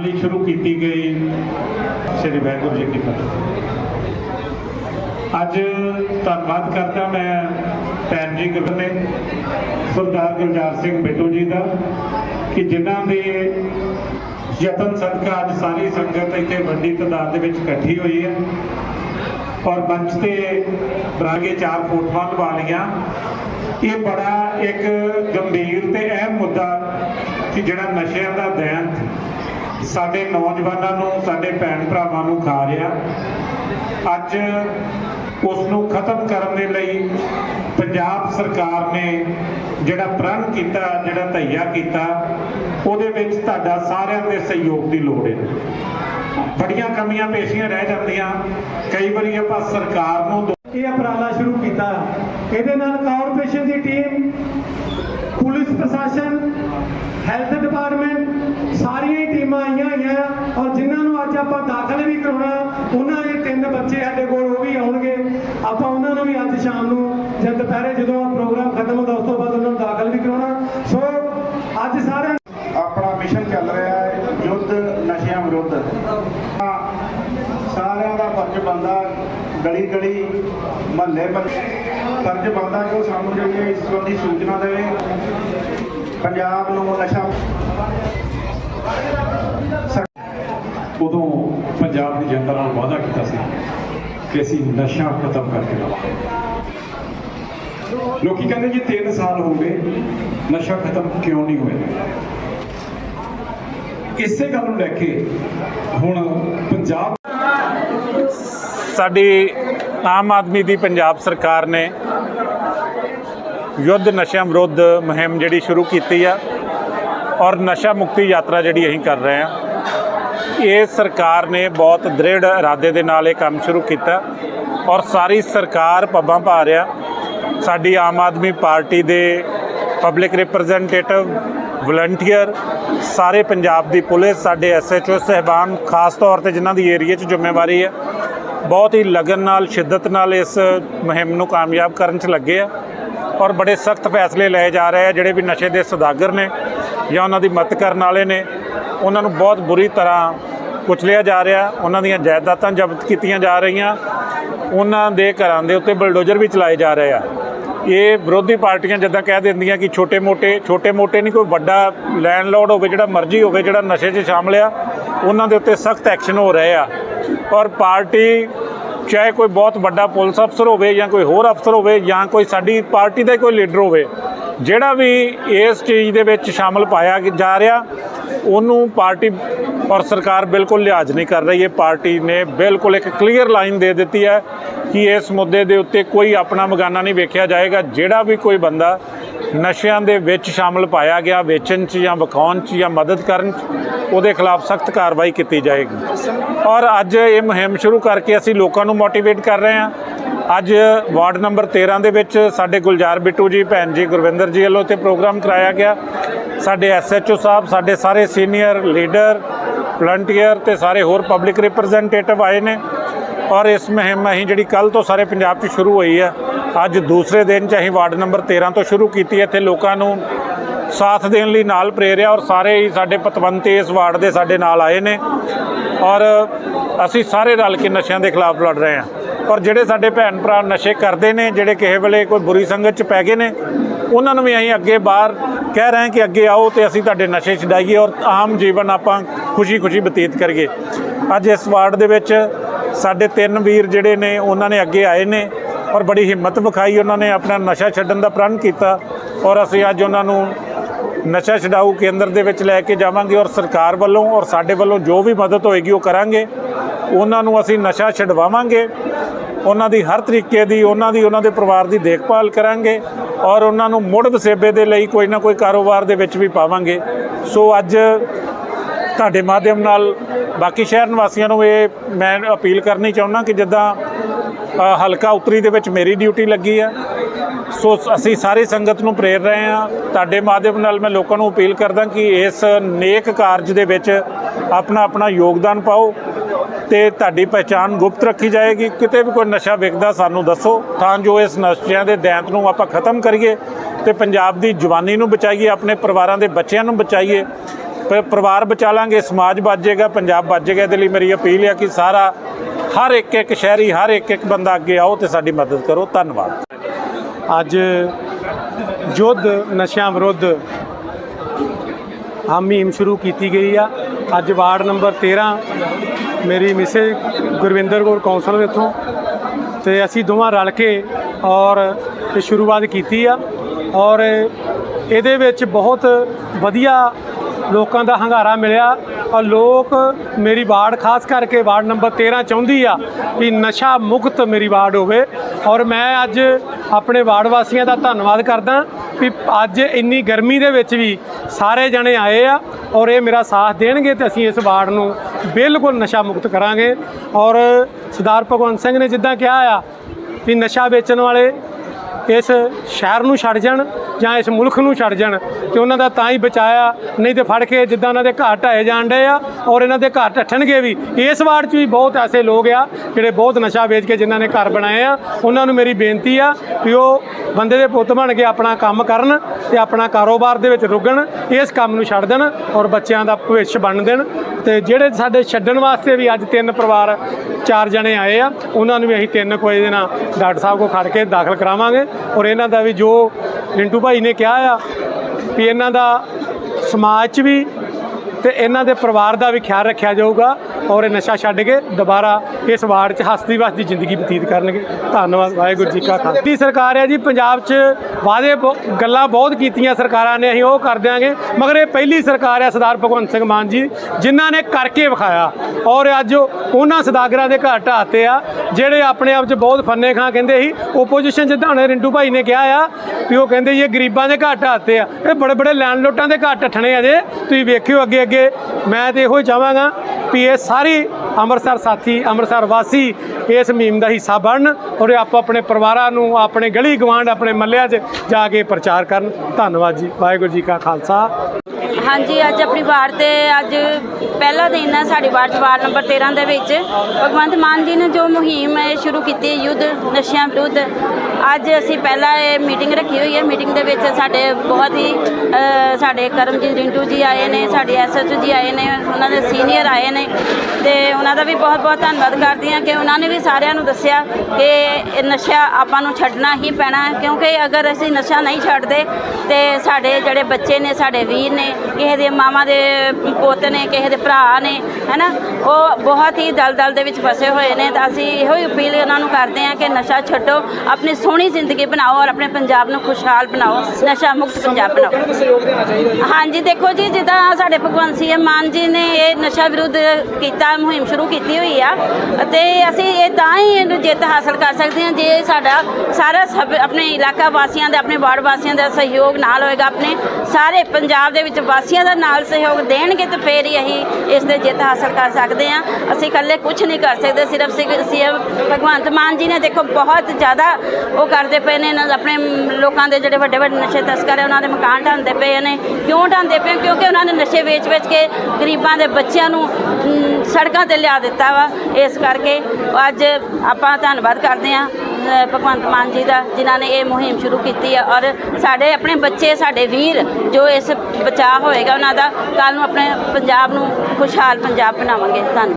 ਲਈ ਸ਼ੁਰੂ ਕੀਤੀ ਗਈ। ਸ੍ਰੀ ਵਾਹਿਗੁਰੂ ਜੀ ਕੀ ਫਤਿਹ। ਅੱਜ ਧੰਨਵਾਦ ਕਰਦਾ ਮੈਂ ਭੈਣ ਜੀ ਗੁਰਨੇ ਸਰਦਾਰ ਗੁਲਜ਼ਾਰ ਸਿੰਘ ਬਿੱਟੂ ਜੀ ਦਾ, ਕਿ ਜਿਨ੍ਹਾਂ ਦੇ ਯਤਨ ਸਦਕਾ ਅੱਜ ਸਾਰੀ ਸੰਗਤ ਇੱਥੇ ਵੱਡੀ ਤਾਦਾਦ ਦੇ ਵਿੱਚ ਇਕੱਠੀ ਹੋਈ ਹੈ। ਔਰ ਮੰਚ ਤੇ ਬਰਾਗੇ ਚਾਰ ਫੋਟੋਆਂ ਲਵਾ ਲਈਆਂ। ਇਹ ਬੜਾ ਇੱਕ ਗੰਭੀਰ ਤੇ ਅਹਿਮ ਮੁੱਦਾ ਕਿ ਜਿਹੜਾ ਨਸ਼ਿਆਂ ਦਾ ਦੈਂਤ ਸਾਡੇ ਨੌਜਵਾਨਾਂ ਨੂੰ, ਸਾਡੇ ਭੈਣ ਭਰਾਵਾਂ ਨੂੰ ਖਾ ਰਿਹਾ। ਅੱਜ ਉਸ ਨੂੰ ਖਤਮ ਕਰਨ ਦੇ ਲਈ ਪੰਜਾਬ ਸਰਕਾਰ ਨੇ ਜਿਹੜਾ ਪ੍ਰਣ ਕੀਤਾ, ਜਿਹੜਾ ਧਈਆ ਕੀਤਾ, ਉਹਦੇ ਵਿੱਚ ਤੁਹਾਡਾ ਸਾਰਿਆਂ ਦੇ ਸਹਿਯੋਗ ਦੀ ਲੋੜ ਹੈ। ਬੜੀਆਂ ਕਮੀਆਂ ਪੇਸ਼ੀਆਂ ਰਹਿ ਜਾਂਦੀਆਂ। ਕਈ ਵਾਰੀ ਆਪਾਂ ਸਰਕਾਰ ਨੂੰ ਇਹ ਉਪਰਾਲਾ ਸ਼ੁਰੂ ਕੀਤਾ। ਇਹਦੇ ਨਾਲ ਕਾਰਪੋਰੇਸ਼ਨ ਦੀ ਟੀਮ, ਪੁਲਿਸ ਪ੍ਰਸ਼ਾਸਨ, ਹੈਲਥ ਡਿਪਾਰਟਮੈਂਟ ਟੀਮਾਂ ਆਈਆਂ ਹੋਈਆਂ ਔਰ ਜਿਨ੍ਹਾਂ ਨੂੰ ਅੱਜ ਆਪਾਂ ਦਾਖਲ ਵੀ ਕਰਾਉਣਾ, ਉਹਨਾਂ ਦੇ ਤਿੰਨ ਬੱਚੇ ਸਾਡੇ ਕੋਲ, ਉਹ ਵੀ ਆਉਣਗੇ। ਆਪਾਂ ਉਹਨਾਂ ਨੂੰ ਵੀ ਅੱਜ ਸ਼ਾਮ ਨੂੰ, ਜਾਂ ਦੁਪਹਿਰੇ ਜਦੋਂ ਪ੍ਰੋਗਰਾਮ ਖਤਮ ਹੁੰਦਾ, ਉਸ ਤੋਂ ਬਾਅਦ ਉਹਨਾਂ ਨੂੰ ਦਾਖਲ ਵੀ ਕਰਾਉਣਾ। ਸੋ, ਅੱਜ ਸਾਰਿਆਂ ਆਪਣਾ ਮਿਸ਼ਨ ਚੱਲ ਰਿਹਾ ਹੈ, ਯੁੱਧ, ਨਸ਼ਿਆਂ ਵਿਰੁੱਧ। ਸਾਰਿਆਂ ਦਾ ਫਰਜ਼ ਬੰਦਾ ਗਲੀ ਗਲੀ ਮਹੱਲੇ ਮਹੱਲੇ ਫਰਜ਼ ਬੰਦਾ ਕਿ ਸਾਨੂੰ ਜਿਹੜੀ ਇਸ ਸੰਬੰਧੀ ਸੂਚਨਾ ਦੇਵੇ। ਪੰਜਾਬ ਨੂੰ ਨਸ਼ਾ ਉਦੋਂ ਪੰਜਾਬ ਦੀ ਜਨਤਾ ਨਾਲ ਵਾਅਦਾ ਕੀਤਾ ਸੀ ਕਿ ਅਸੀਂ ਨਸ਼ਾ ਖਤਮ ਕਰਕੇ ਰਵਾਂਗੇ ਲੋਕੀ ਕਹਿੰਦੇ ਜੀ 3 ਸਾਲ ਹੋ ਗਏ, ਨਸ਼ਾ ਖਤਮ ਕਿਉਂ ਨਹੀਂ ਹੋਇਆ? ਇਸੇ ਗੱਲ ਨੂੰ ਲੈ ਕੇ ਹੁਣ ਪੰਜਾਬ ਸਾਡੀ ਆਮ ਆਦਮੀ ਦੀ ਪੰਜਾਬ ਸਰਕਾਰ ਨੇ ਯੁੱਧ ਨਸ਼ਿਆਂ ਵਿਰੁੱਧ ਮੁਹਿੰਮ ਜਿਹੜੀ ਸ਼ੁਰੂ ਕੀਤੀ ਆ ਔਰ ਨਸ਼ਾ ਮੁਕਤੀ ਯਾਤਰਾ ਜਿਹੜੀ ਅਸੀਂ ਕਰ ਰਹੇ ਹਾਂ ਇਹ ਸਰਕਾਰ ਨੇ ਬਹੁਤ ਦ੍ਰਿੜ ਇਰਾਦੇ ਦੇ ਨਾਲ ਇਹ ਕੰਮ ਸ਼ੁਰੂ ਕੀਤਾ ਔਰ ਸਾਰੀ ਸਰਕਾਰ ਪੱਬਾਂ ਭਾ ਰਿਹਾ। ਸਾਡੀ ਆਮ ਆਦਮੀ ਪਾਰਟੀ ਦੇ ਪਬਲਿਕ ਰਿਪਰੈਜ਼ੈਂਟੇਟਿਵ, ਵਲੰਟੀਅਰ, ਸਾਰੇ ਪੰਜਾਬ ਦੀ ਪੁਲਿਸ, ਸਾਡੇ ਐਸਐਚਓ ਸਹਿਬਾਨ, ਖਾਸ ਤੌਰ ਤੇ ਜਿਨ੍ਹਾਂ ਦੀ ਏਰੀਆ 'ਚ ਜ਼ਿੰਮੇਵਾਰੀ ਹੈ, ਬਹੁਤ ਹੀ ਲਗਨ ਨਾਲ, ਸ਼ਿੱਦਤ ਨਾਲ ਇਸ ਮੁਹਿੰਮ ਨੂੰ ਕਾਮਯਾਬ ਕਰਨ 'ਚ ਲੱਗੇ ਆ ਔਰ ਬੜੇ ਸਖਤ ਫੈਸਲੇ ਲਏ ਜਾ ਰਹੇ ਆ, ਜਿਹੜੇ ਵੀ ਨਸ਼ੇ ਦੇ ਸੌਦਾਗਰ ਨੇ ਜਾਂ ਉਹਨਾਂ ਦੀ ਮਦਦ ਕਰਨ ਵਾਲੇ ਨੇ, ਉਹਨਾਂ ਨੂੰ ਬਹੁਤ ਬੁਰੀ ਤਰ੍ਹਾਂ ਕੁਚਲਿਆ ਜਾ ਰਿਹਾ, ਉਹਨਾਂ ਦੀਆਂ ਜਾਇਦਾਦਾਂ ਜ਼ਬਤ ਕੀਤੀਆਂ ਜਾ ਰਹੀਆਂ, ਉਹਨਾਂ ਦੇ ਘਰਾਂ ਦੇ ਉੱਤੇ ਬਲਡੋਜ਼ਰ ਵੀ ਚਲਾਏ ਜਾ ਰਹੇ ਆ। ਇਹ ਵਿਰੋਧੀ ਪਾਰਟੀਆਂ ਜਿੱਦਾਂ ਕਹਿ ਦਿੰਦੀਆਂ ਕਿ ਛੋਟੇ-ਮੋਟੇ ਛੋਟੇ-ਮੋਟੇ ਨਹੀਂ, ਕੋਈ ਵੱਡਾ ਲੈਂਡਲੋਰਡ ਹੋਵੇ ਜਿਹੜਾ ਮਰਜ਼ੀ ਹੋਵੇ, ਜਿਹੜਾ ਨਸ਼ੇ 'ਚ ਸ਼ਾਮਲ ਆ, ਉਹਨਾਂ ਦੇ ਉੱਤੇ ਸਖਤ ਐਕਸ਼ਨ ਹੋ ਰਹੇ ਆ। ਔਰ ਪਾਰਟੀ, ਚਾਹੇ ਕੋਈ ਬਹੁਤ ਵੱਡਾ ਪੁਲਿਸ ਅਫਸਰ ਹੋਵੇ ਜਾਂ ਕੋਈ ਹੋਰ ਅਫਸਰ ਹੋਵੇ ਜਾਂ ਕੋਈ ਸਾਡੀ ਪਾਰਟੀ ਦਾ ਹੀ ਕੋਈ ਲੀਡਰ ਹੋਵੇ, ਜਿਹੜਾ ਵੀ ਇਸ ਚੀਜ਼ ਦੇ ਵਿੱਚ ਸ਼ਾਮਲ ਪਾਇਆ ਜਾ ਰਿਹਾ, ਉਹਨੂੰ ਪਾਰਟੀ ਔਰ ਸਰਕਾਰ ਬਿਲਕੁਲ ਲਿਹਾਜ਼ ਨਹੀਂ ਕਰ ਰਹੀ। ਹੈ ਪਾਰਟੀ ਨੇ ਬਿਲਕੁਲ ਇੱਕ ਕਲੀਅਰ ਲਾਈਨ ਦੇ ਦਿੱਤੀ ਹੈ ਕਿ ਇਸ ਮੁੱਦੇ ਦੇ ਉੱਤੇ ਕੋਈ ਆਪਣਾ ਬਗਾਨਾ ਨਹੀਂ ਵੇਖਿਆ ਜਾਏਗਾ। ਜਿਹੜਾ ਵੀ ਕੋਈ ਬੰਦਾ ਨਸ਼ਿਆਂ ਦੇ ਵਿੱਚ ਸ਼ਾਮਲ ਪਾਇਆ ਗਿਆ, ਵੇਚਣ 'ਚ ਜਾਂ ਵਿਖਾਉਣ 'ਚ ਜਾਂ ਮਦਦ ਕਰਨ 'ਚ ਉਹਦੇ ਖਿਲਾਫ ਸਖਤ ਕਾਰਵਾਈ ਕੀਤੀ ਜਾਏਗੀ। ਔਰ ਅੱਜ ਇਹ ਮੁਹਿੰਮ ਸ਼ੁਰੂ ਕਰਕੇ ਅਸੀਂ ਲੋਕਾਂ ਨੂੰ ਮੋਟੀਵੇਟ ਕਰ ਰਹੇ ਹਾਂ। ਅੱਜ ਵਾਰਡ ਨੰਬਰ 13 ਦੇ ਵਿੱਚ ਸਾਡੇ ਗੁਲਜ਼ਾਰ ਬਿੱਟੂ ਜੀ, ਭੈਣ ਜੀ ਗੁਰਵਿੰਦਰ ਜੀ ਵੱਲੋਂ ਤੇ ਪ੍ਰੋਗਰਾਮ ਕਰਾਇਆ ਗਿਆ। ਸਾਡੇ ਐਸਐਚਓ ਸਾਹਿਬ, ਸਾਡੇ ਸਾਰੇ ਸੀਨੀਅਰ ਲੀਡਰ ਵਲੰਟੀਅਰ ਤੇ ਸਾਰੇ ਹੋਰ ਪਬਲਿਕ ਰਿਪਰੈਜ਼ੈਂਟੇਟਿਵ ਆਏ ਨੇ। ਔਰ ਇਸ ਮੁਹਿੰਮ ਅਸੀਂ ਜਿਹੜੀ ਕੱਲ ਤੋਂ ਸਾਰੇ ਪੰਜਾਬ 'ਚ ਸ਼ੁਰੂ ਹੋਈ ਹੈ, ਅੱਜ ਦੂਸਰੇ ਦਿਨ 'ਚ ਅਸੀਂ ਵਾਰਡ ਨੰਬਰ 13 ਤੋਂ ਸ਼ੁਰੂ ਕੀਤੀ ਇੱਥੇ ਲੋਕਾਂ ਨੂੰ ਸਾਥ ਦੇਣ ਲਈ ਨਾਲ ਪ੍ਰੇਰਿਆ ਔਰ ਸਾਰੇ ਹੀ ਸਾਡੇ ਪਤਵੰਤੇ ਇਸ ਵਾਰਡ ਦੇ ਸਾਡੇ ਨਾਲ ਆਏ ਨੇ। ਔਰ ਅਸੀਂ ਸਾਰੇ ਰਲ ਕੇ ਨਸ਼ਿਆਂ ਦੇ ਖਿਲਾਫ ਲੜ ਰਹੇ ਹਾਂ। ਔਰ ਜਿਹੜੇ ਸਾਡੇ ਭੈਣ ਭਰਾ ਨਸ਼ੇ ਕਰਦੇ ਨੇ, ਜਿਹੜੇ ਕਿਸੇ ਵੇਲੇ ਕੋਈ ਬੁਰੀ ਸੰਗਤ 'ਚ ਪੈ ਗਏ ਨੇ ਉਹਨਾਂ ਨੂੰ ਵੀ ਅਸੀਂ ਅੱਗੇ ਬਾਹਰ ਕਹਿ ਰਹੇ ਹਾਂ ਕਿ ਅੱਗੇ ਆਓ ਤੇ ਅਸੀਂ ਤੁਹਾਡੇ ਨਸ਼ੇ ਛਡਾਈਏ ਔਰ ਆਮ ਜੀਵਨ ਆਪਾਂ ਖੁਸ਼ੀ-ਖੁਸ਼ੀ ਬਤੀਤ ਕਰੀਏ। ਅੱਜ ਇਸ ਵਾਰਡ ਦੇ ਵਿੱਚ ਸਾਡੇ ਤਿੰਨ ਵੀਰ ਜਿਹੜੇ ਨੇ, ਉਹਨਾਂ ਨੇ ਅੱਗੇ ਆਏ ਨੇ ਔਰ ਬੜੀ ਹਿੰਮਤ ਵਿਖਾਈ। ਉਹਨਾਂ ਨੇ ਆਪਣਾ ਨਸ਼ਾ ਛੱਡਣ ਦਾ ਪ੍ਰਣ ਕੀਤਾ ਔਰ ਅਸੀਂ ਅੱਜ ਉਹਨਾਂ ਨੂੰ ਨਸ਼ਾ ਛਡਾਊ ਕੇਂਦਰ ਦੇ ਵਿੱਚ ਲੈ ਕੇ ਜਾਵਾਂਗੇ ਔਰ ਸਰਕਾਰ ਵੱਲੋਂ ਔਰ ਸਾਡੇ ਵੱਲੋਂ ਜੋ ਵੀ ਮਦਦ ਹੋਏਗੀ ਉਹ ਕਰਾਂਗੇ। ਉਹਨਾਂ ਨੂੰ ਅਸੀਂ ਨਸ਼ਾ ਛਡਵਾਵਾਂਗੇ। ਉਹਨਾਂ ਦੀ ਹਰ ਤਰੀਕੇ ਦੀ, ਉਹਨਾਂ ਦੀ, ਉਹਨਾਂ ਦੇ ਪਰਿਵਾਰ ਦੀ ਦੇਖਭਾਲ ਕਰਾਂਗੇ। ਔਰ ਉਹਨਾਂ ਨੂੰ ਮੁੜ ਵਸੇਬੇ ਦੇ ਲਈ ਕੋਈ ਨਾ ਕੋਈ ਕਾਰੋਬਾਰ ਦੇ ਵਿੱਚ ਵੀ ਪਾਵਾਂਗੇ। ਸੋ ਅੱਜ ਤੁਹਾਡੇ ਮਾਧਿਅਮ ਨਾਲ ਬਾਕੀ ਸ਼ਹਿਰ ਨਿਵਾਸੀਆਂ ਨੂੰ ਇਹ ਮੈਂ ਅਪੀਲ ਕਰਨੀ ਚਾਹੁੰਦਾ ਕਿ ਜਿੱਦਾਂ ਹਲਕਾ ਉੱਤਰੀ ਦੇ ਵਿੱਚ ਮੇਰੀ ਡਿਊਟੀ ਲੱਗੀ ਆ, ਸੋ ਅਸੀਂ ਸਾਰੀ ਸੰਗਤ ਨੂੰ ਪ੍ਰੇਰ ਰਹੇ ਹਾਂ। ਤੁਹਾਡੇ ਮਾਧਿਅਮ ਨਾਲ ਮੈਂ ਲੋਕਾਂ ਨੂੰ ਅਪੀਲ ਕਰਦਾ ਕਿ ਇਸ ਨੇਕ ਕਾਰਜ ਦੇ ਵਿੱਚ ਆਪਣਾ ਆਪਣਾ ਯੋਗਦਾਨ ਪਾਓ। ਤੇ ਤੁਹਾਡੀ ਪਹਿਚਾਣ ਗੁਪਤ ਰੱਖੀ ਜਾਏਗੀ। ਕਿਤੇ ਵੀ ਕੋਈ ਨਸ਼ਾ ਵਿਕਦਾ, ਸਾਨੂੰ ਦੱਸੋ। ਤਾਂ ਜੋ ਇਸ ਨਸ਼ਿਆਂ ਦੇ ਦੈਂਤ ਨੂੰ ਆਪਾਂ ਖਤਮ ਕਰੀਏ ਤੇ ਪੰਜਾਬ ਦੀ ਜਵਾਨੀ ਨੂੰ ਬਚਾਈਏ, ਆਪਣੇ ਪਰਿਵਾਰਾਂ ਦੇ ਬੱਚਿਆਂ ਨੂੰ ਬਚਾਈਏ। ਪਰਿਵਾਰ ਬਚਾ ਲਾਂਗੇ, ਸਮਾਜ ਬਚ ਪੰਜਾਬ ਬਚ ਇਹਦੇ ਲਈ ਮੇਰੀ ਅਪੀਲ ਹੈ ਕਿ ਸਾਰਾ, ਹਰ ਇੱਕ ਇੱਕ ਸ਼ਹਿਰੀ, ਹਰ ਇੱਕ ਇੱਕ ਬੰਦਾ ਅੱਗੇ ਆਓ ਤੇ ਸਾਡੀ ਮਦਦ ਕਰੋ। ਧੰਨਵਾਦ। ਅੱਜ ਯੁੱਧ, ਨਸ਼ਿਆਂ ਵਿਰੁੱਧ ਆਹ ਮੁਹਿੰਮ ਸ਼ੁਰੂ ਕੀਤੀ ਗਈ ਆ। ਅੱਜ ਵਾਰਡ ਨੰਬਰ 13 ਮੇਰੀ ਮਿਸੇ ਗੁਰਵਿੰਦਰ ਕੌਰ ਕੌਂਸਲਰ ਇੱਥੋਂ। ਤੇ ਅਸੀਂ ਦੋਵਾਂ ਰਲ ਕੇ ਔਰ ਇਹ ਸ਼ੁਰੂਆਤ ਕੀਤੀ ਆ। ਔਰ ਇਹਦੇ ਵਿੱਚ ਬਹੁਤ ਵਧੀਆ ਲੋਕਾਂ ਦਾ ਹੰਗਾਰਾ ਮਿਲਿਆ ਔਰ ਲੋਕ ਮੇਰੀ ਵਾਰਡ ਖਾਸ ਕਰਕੇ ਵਾਰਡ ਨੰਬਰ 13 ਚਾਹੁੰਦੀ ਆ ਵੀ ਨਸ਼ਾ ਮੁਕਤ ਮੇਰੀ ਵਾਰਡ ਹੋਵੇ। ਔਰ ਮੈਂ ਅੱਜ ਆਪਣੇ ਵਾਰਡ ਵਾਸੀਆਂ ਦਾ ਧੰਨਵਾਦ ਕਰਦਾ ਵੀ ਅੱਜ ਇੰਨੀ ਗਰਮੀ ਦੇ ਵਿੱਚ ਵੀ ਸਾਰੇ ਜਣੇ ਆਏ ਆ ਔਰ ਇਹ ਮੇਰਾ ਸਾਥ ਦੇਣਗੇ ਤੇ ਅਸੀਂ ਇਸ ਵਾਰਡ ਨੂੰ ਬਿਲਕੁਲ ਨਸ਼ਾ ਮੁਕਤ ਕਰਾਂਗੇ। ਔਰ ਸਰਦਾਰ ਭਗਵੰਤ ਸਿੰਘ ਨੇ ਜਿੱਦਾਂ ਕਿਹਾ ਆ ਵੀ ਨਸ਼ਾ ਵੇਚਣ ਵਾਲੇ ਇਸ ਸ਼ਹਿਰ ਨੂੰ ਛੱਡ ਜਾਣ ਜਾਂ ਇਸ ਮੁਲਕ ਨੂੰ ਛੱਡ ਜਾਣ ਤੇ ਉਹਨਾਂ ਦਾ ਤਾਂ ਹੀ ਬਚਾਇਆ, ਨਹੀਂ ਤੇ ਫੜ ਕੇ ਜਿੱਦਾਂ ਉਹਨਾਂ ਦੇ ਘਰ ਢਾਏ ਜਾਣ ਡੇ ਆ ਔਰ ਇਹਨਾਂ ਦੇ ਘਰ ਢੱਠਣਗੇ ਵੀ। ਇਸ ਵਾਰਡ 'ਚ ਵੀ ਬਹੁਤ ਐਸੇ ਲੋਕ ਆ ਜਿਹੜੇ ਬਹੁਤ ਨਸ਼ਾ ਵੇਚ ਕੇ ਜਿਨ੍ਹਾਂ ਨੇ ਘਰ ਬਣਾਏ ਆ। ਉਹਨਾਂ ਨੂੰ ਮੇਰੀ ਬੇਨਤੀ ਆ ਵੀ ਉਹ ਬੰਦੇ ਦੇ ਪੁੱਤ ਬਣ ਕੇ ਆਪਣਾ ਕੰਮ ਕਰਨ ਤੇ ਆਪਣਾ ਕਾਰੋਬਾਰ ਦੇ ਵਿੱਚ ਰੁਕਣ ਇਸ ਕੰਮ ਨੂੰ ਛੱਡ ਦੇਣ ਔਰ ਬੱਚਿਆਂ ਦਾ ਭਵਿੱਖ ਬਣ ਦੇਣ। ਤੇ ਜਿਹੜੇ ਸਾਡੇ ਛੱਡਣ ਵਾਸਤੇ ਵੀ ਅੱਜ ਤਿੰਨ ਪਰਿਵਾਰ, ਚਾਰ ਜਣੇ ਆਏ ਆ, ਉਹਨਾਂ ਨੂੰ ਵੀ ਅਸੀਂ ਤਿੰਨ ਕੋਈ ਦੇ ਨਾਲ ਡਾਕਟਰ ਸਾਹਿਬ ਕੋ ਖੜ ਕੇ ਦਾਖਲ ਕਰਾਵਾਂਗੇ। ਔਰ ਇਹਨਾਂ ਦਾ ਵੀ ਜੋ ਰਿੰਟੂ ਭਾਈ ਨੇ ਕਿਹਾ ਆ, ਵੀ ਇਹਨਾਂ ਦਾ ਸਮਾਜ 'ਚ ਵੀ ਤੇ ਇਹਨਾਂ ਦੇ ਪਰਿਵਾਰ ਦਾ ਵੀ ਖਿਆਲ ਰੱਖਿਆ ਜਾਊਗਾ ਔਰ ਇਹ ਨਸ਼ਾ ਛੱਡ ਕੇ ਦੁਬਾਰਾ ਇਸ ਵਾਰਡ 'ਚ ਹੱਸਦੀ ਵਸਦੀ ਜ਼ਿੰਦਗੀ ਬਤੀਤ ਕਰਨਗੇ। ਧੰਨਵਾਦ, ਵਾਹਿਗੁਰੂ ਜੀ ਕਾ ਖਾਲਸਾ। ਦੀ ਸਰਕਾਰ ਹੈ ਜੀ, ਪੰਜਾਬ 'ਚ ਵਾਅਦੇ ਬਹੁ- ਗੱਲਾਂ ਬਹੁਤ ਕੀਤੀਆਂ ਸਰਕਾਰਾਂ ਨੇ, ਅਸੀਂ ਉਹ ਕਰ ਦਿਆਂਗੇ। ਮਗਰ ਇਹ ਪਹਿਲੀ ਸਰਕਾਰ ਹੈ ਸਰਦਾਰ ਭਗਵੰਤ ਸਿੰਘ ਮਾਨ ਜੀ, ਜਿਨ੍ਹਾਂ ਨੇ ਕਰਕੇ ਵਿਖਾਇਆ। ਔਰ ਅੱਜ ਉਹਨਾਂ ਸਦਾਗਰਾਂ ਦੇ ਘਰ ਢਾਤੇ ਆ, ਜਿਹੜੇ ਆਪਣੇ ਆਪ 'ਚ ਬਹੁਤ ਫੰਨੇ ਖਾਂ ਕਹਿੰਦੇ ਸੀ ਓਪੋਜੀਸ਼ਨ ਜਿੱਦਾਂ ਹੁਣ ਰਿੰਟੂ ਭਾਈ ਨੇ ਕਿਹਾ ਆ ਵੀ ਉਹ ਕਹਿੰਦੇ ਜੀ ਇਹ ਗਰੀਬਾਂ ਦੇ ਘਰ ਢਾਤੇ ਆ। ਇਹ ਬੜੇ ਬੜੇ ਲੈਂਡਲੋਟਾਂ ਦੇ ਘਰ ਟੱਠਣੇ ਆ ਜੇ। ਤੁਸੀਂ ਵੇਖਿਓ ਅੱਗੇ ਅੱਗੇ ਮੈਂ ਤੇ ਇਹੋ ਹੀ ਚਾਹਾਂਗਾ ਵੀ ਇਹ ਸਾਰੀ ਅੰਮ੍ਰਿਤਸਰ ਸਾਥੀ, ਅੰਮ੍ਰਿਤਸਰ ਵਾਸੀ ਇਸ ਮੁਹਿੰਮ ਦਾ ਹਿੱਸਾ ਬਣਨ ਔਰ ਆਪੋ ਆਪਣੇ ਪਰਿਵਾਰਾਂ ਨੂੰ, ਆਪਣੇ ਗਲੀ ਗਵਾਂਢ ਆਪਣੇ ਮੱਲਿਆਂ 'ਚ ਜਾ ਕੇ ਪ੍ਰਚਾਰ ਕਰਨ। ਧੰਨਵਾਦ ਜੀ। ਵਾਹਿਗੁਰੂ ਜੀ ਕਾ ਖਾਲਸਾ। ਹਾਂਜੀ, ਅੱਜ ਆਪਣੀ ਵਾਰ ਤੇ ਅੱਜ ਪਹਿਲਾ ਦਿਨ ਹੈ ਸਾਡੀ ਵਾਰ 'ਚ ਵਾਰਡ ਨੰਬਰ 13 ਦੇ ਵਿੱਚ। ਭਗਵੰਤ ਮਾਨ ਜੀ ਨੇ ਜੋ ਮੁਹਿੰਮ ਹੈ ਸ਼ੁਰੂ ਕੀਤੀ ਯੁੱਧ, ਨਸ਼ਿਆਂ ਵਿਰੁੱਧ ਅੱਜ ਅਸੀਂ ਪਹਿਲਾਂ ਇਹ ਮੀਟਿੰਗ ਰੱਖੀ ਹੋਈ ਹੈ। ਮੀਟਿੰਗ ਦੇ ਵਿੱਚ ਸਾਡੇ ਬਹੁਤ ਹੀ ਸਾਡੇ ਕਰਮਜੀਤ ਰਿੰਟੂ ਜੀ ਆਏ ਨੇ, ਸਾਡੇ ਐਸਐਚਓ ਜੀ ਆਏ ਨੇ, ਉਹਨਾਂ ਦੇ ਸੀਨੀਅਰ ਆਏ ਨੇ ਤੇ ਉਹਨਾਂ ਦਾ ਵੀ ਬਹੁਤ ਬਹੁਤ ਧੰਨਵਾਦ ਕਰਦੀ ਹਾਂ ਕਿ ਉਹਨਾਂ ਨੇ ਵੀ ਸਾਰਿਆਂ ਨੂੰ ਦੱਸਿਆ ਕਿ ਇਹ ਨਸ਼ਾ ਆਪਾਂ ਨੂੰ ਛੱਡਣਾ ਹੀ ਪੈਣਾ ਹੈ। ਕਿਉਂਕਿ ਅਗਰ ਅਸੀਂ ਨਸ਼ਾ ਨਹੀਂ ਛੱਡਦੇ ਤੇ ਸਾਡੇ ਜਿਹੜੇ ਬੱਚੇ ਨੇ, ਸਾਡੇ ਵੀਰ ਨੇ, ਕਿਸੇ ਦੇ ਮਾਵਾਂ ਦੇ ਪੁੱਤ ਨੇ, ਕਿਸੇ ਦੇ ਭਰਾ ਨੇ, ਹੈਨਾ, ਉਹ ਬਹੁਤ ਹੀ ਦਲਦਲ ਦੇ ਵਿੱਚ ਫਸੇ ਹੋਏ ਨੇ। ਤਾਂ ਅਸੀਂ ਇਹੋ ਹੀ ਅਪੀਲ ਉਹਨਾਂ ਨੂੰ ਕਰਦੇ ਹਾਂ ਕਿ ਨਸ਼ਾ ਛੱਡੋ, ਆਪਣੀ ਸੋਹਣੀ ਜ਼ਿੰਦਗੀ ਬਣਾਓ ਔਰ ਆਪਣੇ ਪੰਜਾਬ ਨੂੰ ਖੁਸ਼ਹਾਲ ਬਣਾਓ ਨਸ਼ਾ ਮੁਕਤ ਪੰਜਾਬ ਬਣਾਓ। ਹਾਂਜੀ ਦੇਖੋ ਜੀ ਜਿੱਦਾਂ ਸਾਡੇ ਭਗਵੰਤ ਸਿੰਘ ਮਾਨ ਜੀ ਨੇ ਇਹ ਨਸ਼ਾ ਵਿਰੁੱਧ ਕੀਤਾ ਮੁਹਿੰਮ ਸ਼ੁਰੂ ਕੀਤੀ ਹੋਈ ਆ ਅਤੇ ਅਸੀਂ ਇਹ ਤਾਂ ਹੀ ਇਹਨੂੰ ਜਿੱਤ ਹਾਸਲ ਕਰ ਸਕਦੇ ਹਾਂ ਜੇ ਸਾਡਾ ਸਾਰਾ ਸਭ ਆਪਣੇ ਇਲਾਕਾ ਵਾਸੀਆਂ ਦਾ ਆਪਣੇ ਵਾਰਡ ਵਾਸੀਆਂ ਦਾ ਸਹਿਯੋਗ ਨਾਲ ਹੋਏਗਾ ਆਪਣੇ ਸਾਰੇ ਪੰਜਾਬ ਦੇ ਵਿੱਚ ਵਾਸੀਆਂ ਦਾ ਨਾਲ ਸਹਿਯੋਗ ਦੇਣਗੇ ਤੇ ਫੇਰ ਹੀ ਅਸੀਂ ਇਸ ਦੇ ਜਿੱਤ ਹਾਸਲ ਕਰ ਸਕਦੇ ਹਾਂ। ਅਸੀਂ ਇਕੱਲੇ ਕੁਝ ਨਹੀਂ ਕਰ ਸਕਦੇ ਸਿਰਫ ਸੀਐਮ ਭਗਵੰਤ ਮਾਨ ਜੀ ਨੇ ਦੇਖੋ ਬਹੁਤ ਜ਼ਿਆਦਾ ਉਹ ਕਰਦੇ ਪਏ ਨੇ ਇਹਨਾਂ ਆਪਣੇ ਲੋਕਾਂ ਦੇ ਜਿਹੜੇ ਵੱਡੇ ਵੱਡੇ ਨਸ਼ੇ ਤਸਕਰ ਹੈ, ਉਹਨਾਂ ਦੇ ਮਕਾਨ ਢਾਉਂਦੇ ਪਏ ਨੇ। ਕਿਉਂ ਢਾਉਂਦੇ ਪਏ? ਕਿਉਂਕਿ ਉਹਨਾਂ ਨੇ ਨਸ਼ੇ ਵੇਚ-ਵੇਚ ਕੇ ਗਰੀਬਾਂ ਦੇ ਬੱਚਿਆਂ ਨੂੰ ਸੜਕਾਂ ਤੇ ਲਿਆ ਦਿੱਤਾ ਵਾ। ਇਸ ਕਰਕੇ ਅੱਜ ਆਪਾਂ ਧੰਨਵਾਦ ਕਰਦੇ ਹਾਂ ਭਗਵੰਤ ਮਾਨ ਜੀ ਦਾ, ਜਿਨ੍ਹਾਂ ਨੇ ਇਹ ਮੁਹਿੰਮ ਸ਼ੁਰੂ ਕੀਤੀ ਹੈ। ਔਰ ਸਾਡੇ ਆਪਣੇ ਬੱਚੇ, ਸਾਡੇ ਵੀਰ, ਜੋ ਇਸ ਬਚਾਅ ਹੋਏਗਾ ਉਹਨਾਂ ਦਾ ਕੱਲ ਨੂੰ ਆਪਣੇ ਪੰਜਾਬ ਨੂੰ ਖੁਸ਼ਹਾਲ ਪੰਜਾਬ ਬਣਾਵਾਂਗੇ। ਧੰਨਵਾਦ।